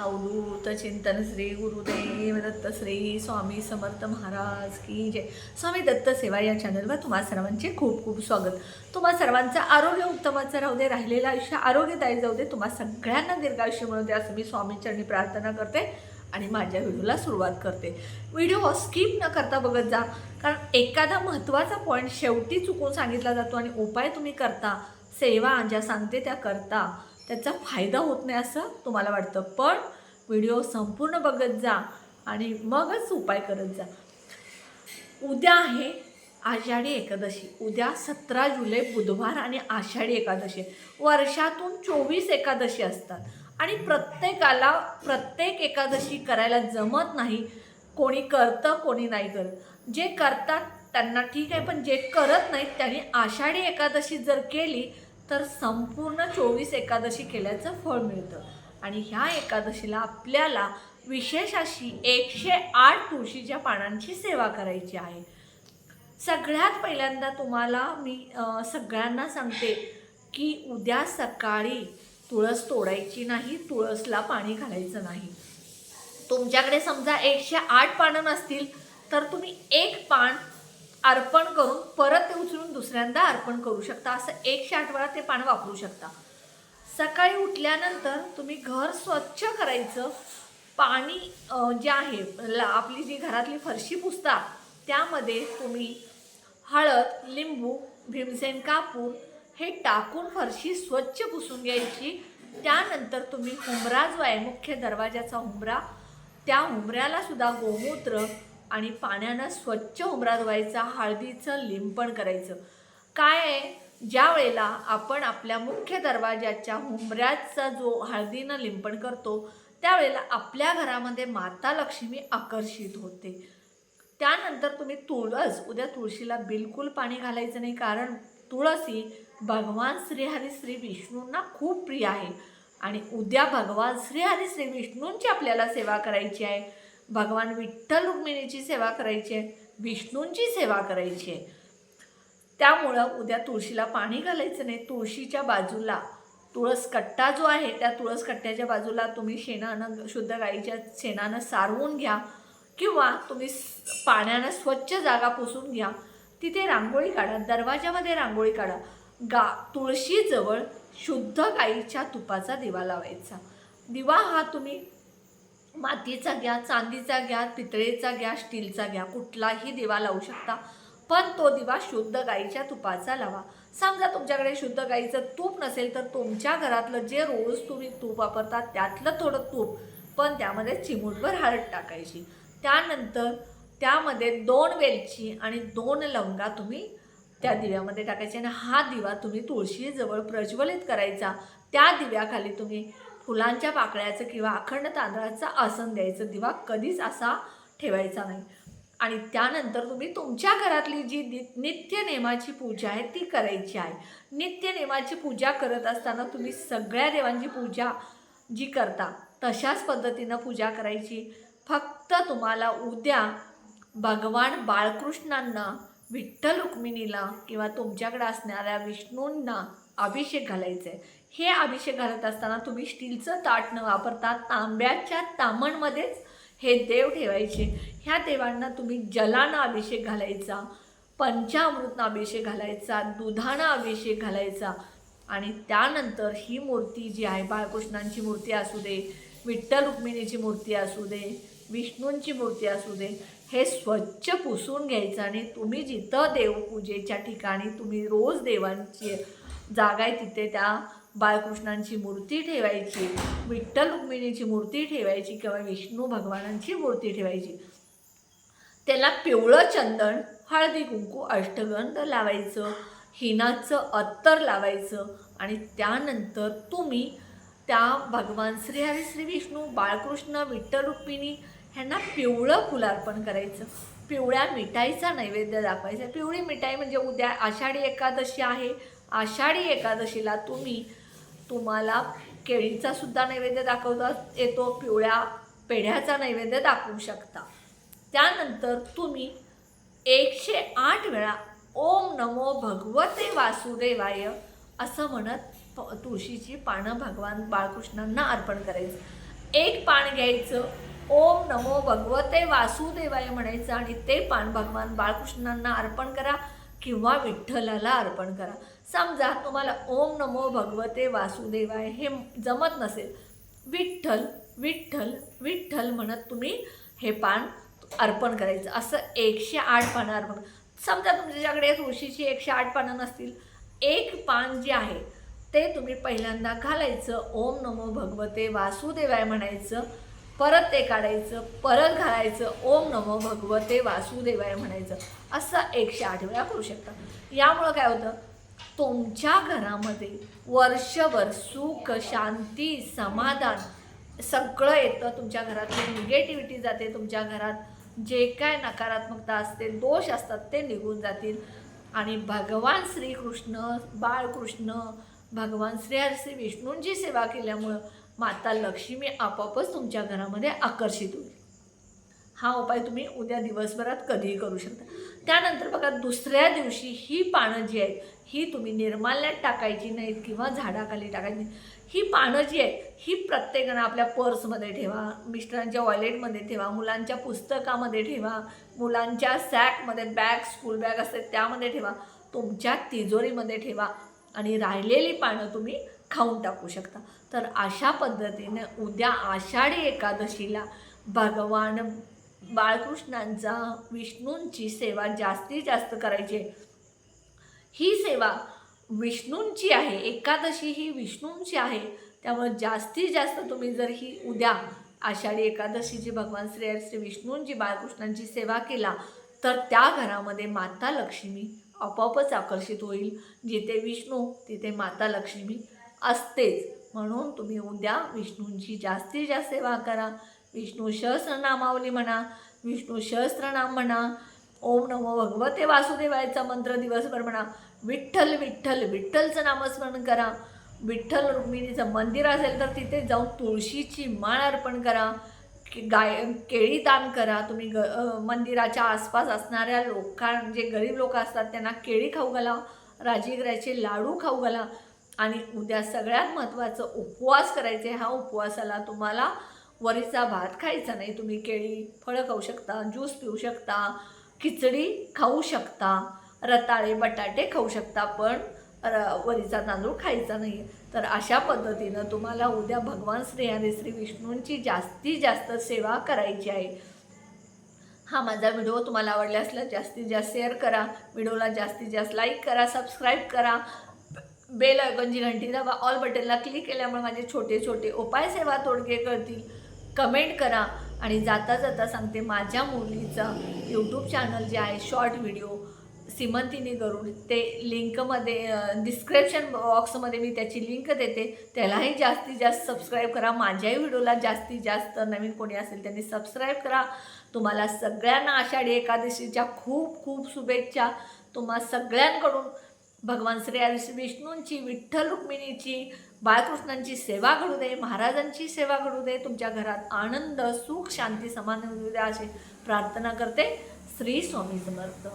अवधूत चिंतन श्री गुरुदेव दत्त श्री स्वामी समर्थ महाराज की जय. स्वामी दत्त सेवा या चॅनलवर तुम्हा सर्वांचे खूप खूप स्वागत. तुम्हा सर्वांचं आरोग्य उत्तमाचं राहू दे राहिलेलं आयुष्य आरोग्यदायी जाऊ दे तुम्हा सगळ्यांना दीर्घायुष्य मिळू दे असं मी स्वामींचरणी प्रार्थना करते आणि माझ्या व्हिडिओला सुरुवात करते. व्हिडिओ हो, स्किप न करता बघत जा. कारण एखादा महत्त्वाचा पॉईंट शेवटी चुकून सांगितला जातो आणि उपाय तुम्ही करता सेवा ज्या सांगते त्या करता. त्याचा फायदा होत नाही असं तुम्हाला वाटतं. पण व्हिडिओ संपूर्ण बघत जा आणि मगच उपाय करत जा. उद्या आहे आषाढी एकादशी. उद्या सतरा जुलै बुधवार आणि आषाढी एकादशी. वर्षातून चोवीस एकादशी असतात. आणि प्रत्येकाला प्रत्येक एकादशी करायला जमत नाही. कोणी करतं कोणी नाही करत. जे करतात त्यांना ठीक आहे पण जे करत नाहीत त्यांनी आषाढी एकादशी जर केली तर संपूर्ण चोवीस एकादशी केल्याचं फळ मिळतं. आणि ह्या एकादशीला आपल्याला विशेष अशी एकशे आठ तुळशीच्या पानांची सेवा करायची आहे. सगळ्यात पहिल्यांदा तुम्हाला मी सगळ्यांना सांगते की उद्या सकाळी तुळस तोडायची नाही तुळसला पाणी घालायचं नाही. तुमच्याकडे समजा एकशे आठ पानं नसतील तर तुम्ही एक पान अर्पण करून उचलून दुसऱ्यांदा अर्पण करू शकता. असं एकशे आठ वेळा ते पान वापरू शकता. सकाळी उठल्यानंतर तुम्ही घर स्वच्छ करायचं. पाणी जे आहे आपली जी घरातली फरशी पुसता त्यामध्ये तुम्ही हळद लिंबू भीमसेन कापूर हे टाकून फरशी स्वच्छ पुसून घ्यायची. त्यानंतर तुम्ही हुंबरा जो आहे मुख्य दरवाजाचा हुंबरा त्या हुंबऱ्याला सुद्धा गोमूत्र आणि पाण्यानं स्वच्छ हुंबरा धुवायचा हळदीचं लिंपण करायचं. काय आहे? ज्या वेळेला आपण आपल्या मुख्य दरवाजाच्या हुंबऱ्याचा जो हळदीनं लिंपण करतो त्यावेळेला आपल्या घरामध्ये माता लक्ष्मी आकर्षित होते. त्यानंतर तुम्ही तुळस उद्या तुळशीला बिलकुल पाणी घालायचं नाही कारण तुळस ही भगवान श्रीहरी श्री विष्णूंना खूप प्रिय आहे. आणि उद्या भगवान श्रीहरी श्री विष्णूंची आपल्याला सेवा करायची आहे. भगवान विठ्ठल रुक्मिणीची सेवा करायची आहे विष्णूंची सेवा करायची. आहे त्यामुळं उद्या तुळशीला पाणी घालायचं नाही. तुळशीच्या बाजूला तुळस कट्टा जो आहे त्या तुळस कट्ट्याच्या बाजूला तुम्ही शेणानं शुद्ध गाईच्या शेणानं सारवून घ्या किंवा तुम्ही पाण्यानं स्वच्छ जागा पुसून घ्या. तिथे रांगोळी काढा. दरवाजामध्ये रांगोळी काढा. गा तुळशीजवळ शुद्ध गाईच्या तुपाचा दिवा लावायचा. दिवा हा तुम्ही मातीचा घ्या चांदीचा घ्या पितळेचा घ्या स्टीलचा घ्या कुठलाही दिवा लावू शकता. पण तो दिवा शुद्ध गाईच्या तुपाचा लावा. समजा तुमच्याकडे शुद्ध गाईचं तूप नसेल तर तुमच्या घरातलं जे रोज तुम्ही तूप वापरता त्यातलं थोडं तूप पण त्यामध्ये चिमूटभर हळद टाकायची. त्यानंतर त्यामध्ये दोन वेलची आणि दोन लवंगा तुम्ही त्या दिव्यामध्ये टाकायची आणि हा दिवा तुम्ही तुळशीजवळ प्रज्वलित करायचा. त्या दिव्याखाली तुम्ही फुलांच्या पाकळ्याचं किंवा अखंड तांदळाचं आसन द्यायचं दिवा कधीच असा ठेवायचा नाही. आणि त्यानंतर तुम्ही तुमच्या घरातली जी नि नित्य नेमाची पूजा आहे ती करायची आहे. नित्य नेमाची पूजा करत असताना तुम्ही सगळ्या देवांची पूजा जी करता तशाच पद्धतीनं पूजा करायची. फक्त तुम्हाला उद्या भगवान बाळकृष्णांना विठ्ठल रुक्मिणीला किंवा तुमच्याकडे असणाऱ्या विष्णूंना अभिषेक घालायचा आहे. हे अभिषेक घालत असताना तुम्ही स्टीलचं ताट न वापरता तांब्याच्या तामणमध्येच हे देव ठेवायचे. ह्या देवांना तुम्ही जलानं अभिषेक घालायचा पंचामृतनं अभिषेक घालायचा दुधानं अभिषेक घालायचा. आणि त्यानंतर ही मूर्ती जी आहे बाळकृष्णांची मूर्ती असू दे विठ्ठल रुक्मिणीची मूर्ती असू दे विष्णूंची मूर्ती असू दे हे स्वच्छ पुसून घ्यायचं आणि तुम्ही जिथं देवपूजेच्या ठिकाणी तुम्ही रोज देवांची जागा आहे तिथे त्या बाळकृष्णांची मूर्ती ठेवायची विठ्ठल रुक्मिणीची मूर्ती ठेवायची किंवा विष्णू भगवानांची मूर्ती ठेवायची. त्याला पिवळं चंदन हळदी कुंकू अष्टगंध लावायचं हिनाचं अत्तर लावायचं आणि त्यानंतर तुम्ही त्या भगवान श्री हरी श्री विष्णू बाळकृष्ण विठ्ठल रुक्मिणी ह्यांना पिवळं फुलार्पण करायचं. पिवळ्या मिठाईचा नैवेद्य दाखवायचा. पिवळी मिठाई म्हणजे उद्या आषाढी एकादशी आहे. आषाढी एकादशीला तुम्ही तुम्हाला केळीचा सुद्धा नैवेद्य दाखवता येतो पिवळ्या पेढ्याचा नैवेद्य दाखवू शकता. त्यानंतर तुम्ही एकशे आठ वेळा ओम नमो भगवते वासुदेवाय असं म्हणत प- तुळशीची पानं भगवान बाळकृष्णांना अर्पण करायचं. एक पान घ्यायचं ओम नमो भगवते वासुदेवाय म्हणायचं आणि ते पान भगवान बाळकृष्णांना अर्पण करा. किंवा विठ्ठलाला अर्पण करा. समजा तुम्हाला ओम नमो भगवते वासुदेवाय हे जमत नसेल विठ्ठल विठ्ठल विठ्ठल म्हणत तुम्ही हे पान अर्पण करायचं. असं एकशे आठ पानं अर्पण समजा तुमच्याकडे तुळशीची एकशे आठ पानं नसतील एक पान जे आहे ते तुम्ही पहिल्यांदा घालायचं. ओम नमो भगवते वासुदेवाय म्हणायचं. परत ते काढायचं परत घालायचं ओम नमो भगवते वासुदेवाय म्हणायचं. असं एकशे आठ वेळा करू शकता. यामुळं काय होतं? तुमच्या घरामध्ये वर्षभर सुख शांती समाधान सगळं येतं. तुमच्या घरातली निगेटिव्हिटी जाते. तुमच्या घरात जे काय नकारात्मकता असते दोष असतात ते निघून जातील. आणि भगवान श्रीकृष्ण बाळकृष्ण भगवान श्री हरी श्री विष्णूंची सेवा केल्यामुळं माता लक्ष्मी आपोआपच तुमच्या घरामध्ये आकर्षित होईल. हा उपाय तुम्ही उद्या दिवसभरात कधीही करू शकता. त्यानंतर बघा दुसऱ्या दिवशी ही पानं जी आहेत ही तुम्ही निर्माल्यात टाकायची नाहीत किंवा झाडाखाली टाकायची ही पानं जी आहेत ही प्रत्येकानं आपल्या पर्समध्ये ठेवा मिस्टरांच्या वॉलेटमध्ये ठेवा मुलांच्या पुस्तकामध्ये ठेवा मुलांच्या सॅकमध्ये बॅग स्कूल बॅग असते त्यामध्ये ठेवा तुमच्या तिजोरीमध्ये ठेवा आणि राहिलेली पानं तुम्ही खाऊन टाकू शकता. तर अशा पद्धतीनं उद्या आषाढी एकादशीला भगवान बाळकृष्णांचा विष्णूंची सेवा जास्तीत जास्त करायची ही सेवा विष्णूंची आहे एकादशी ही विष्णूंची आहे. त्यामुळे जास्तीत जास्त तुम्ही जर ही उद्या आषाढी एकादशीची भगवान श्री श्री विष्णूंची बाळकृष्णांची सेवा केला तर त्या घरामध्ये माता लक्ष्मी आपोआपच आकर्षित होईल. जिथे विष्णू तिथे माता लक्ष्मी. असतेच. म्हणून तुम्ही उद्या विष्णूंची जास्तीत जास्त सेवा करा. विष्णू सहस्रनामावली म्हणा विष्णू सहस्रनाम म्हणा ओम नमो भगवते वासुदेवायचा मंत्र दिवसभर म्हणा विठ्ठल विठ्ठल विठ्ठलचं नामस्मरण करा. विठ्ठल रुक्मिणीचं मंदिर असेल तर तिथे जाऊन तुळशीची माळ अर्पण करा. गाय केळी दान करा. तुम्ही ग मंदिराच्या आसपास असणाऱ्या लोकां जे गरीब लोक असतात त्यांना केळी खाऊ घाला. राजीगऱ्याचे लाडू खाऊ घाला. आणि उद्या सगळ्यात महत्त्वाचं उपवास करायचे. हा उपवासाला तुम्हाला वरीचा भात खायचा नाही. तुम्ही केळी फळं खाऊ शकता ज्यूस पिऊ शकता खिचडी खाऊ शकता रताळे बटाटे खाऊ शकता पण र वरीचा तांदूळ खायचा नाही. तर अशा पद्धतीनं तुम्हाला उद्या भगवान श्री श्री विष्णूंची जास्तीत जास्त सेवा करायची आहे. हा माझा व्हिडिओ तुम्हाला आवडला असला जास्तीत जास्त शेअर करा. व्हिडिओला जास्तीत जास्त लाईक करा सबस्क्राईब करा. बेल आयकॉनची घंटी दाबा ऑल बटनला क्लिक केल्यामुळे माझे छोटे छोटे उपाय सेवा तोडगे करतील. कमेंट करा आणि जाता जाता सांगते माझ्या मुलीचं यूट्यूब चॅनल जे आहे शॉर्ट व्हिडिओ सिमंतिनी करून ते लिंकमध्ये डिस्क्रिप्शन बॉक्समध्ये मी त्याची लिंक देते. त्यालाही जास्तीत जास्त सबस्क्राईब करा. माझ्याही व्हिडिओला जास्तीत जास्त नवीन कोणी असेल त्यांनी सबस्क्राईब करा. तुम्हाला सगळ्यांना आषाढी एकादशीच्या खूप खूप शुभेच्छा. तुम्हा सगळ्यांकडून भगवान श्री श्री विष्णूंची विठ्ठल रुक्मिणीची बाळकृष्णांची सेवा घडू दे महाराजांची सेवा घडू दे तुमच्या घरात आनंद सुख शांती समान दे अशी प्रार्थना करते श्री स्वामी समर्थ.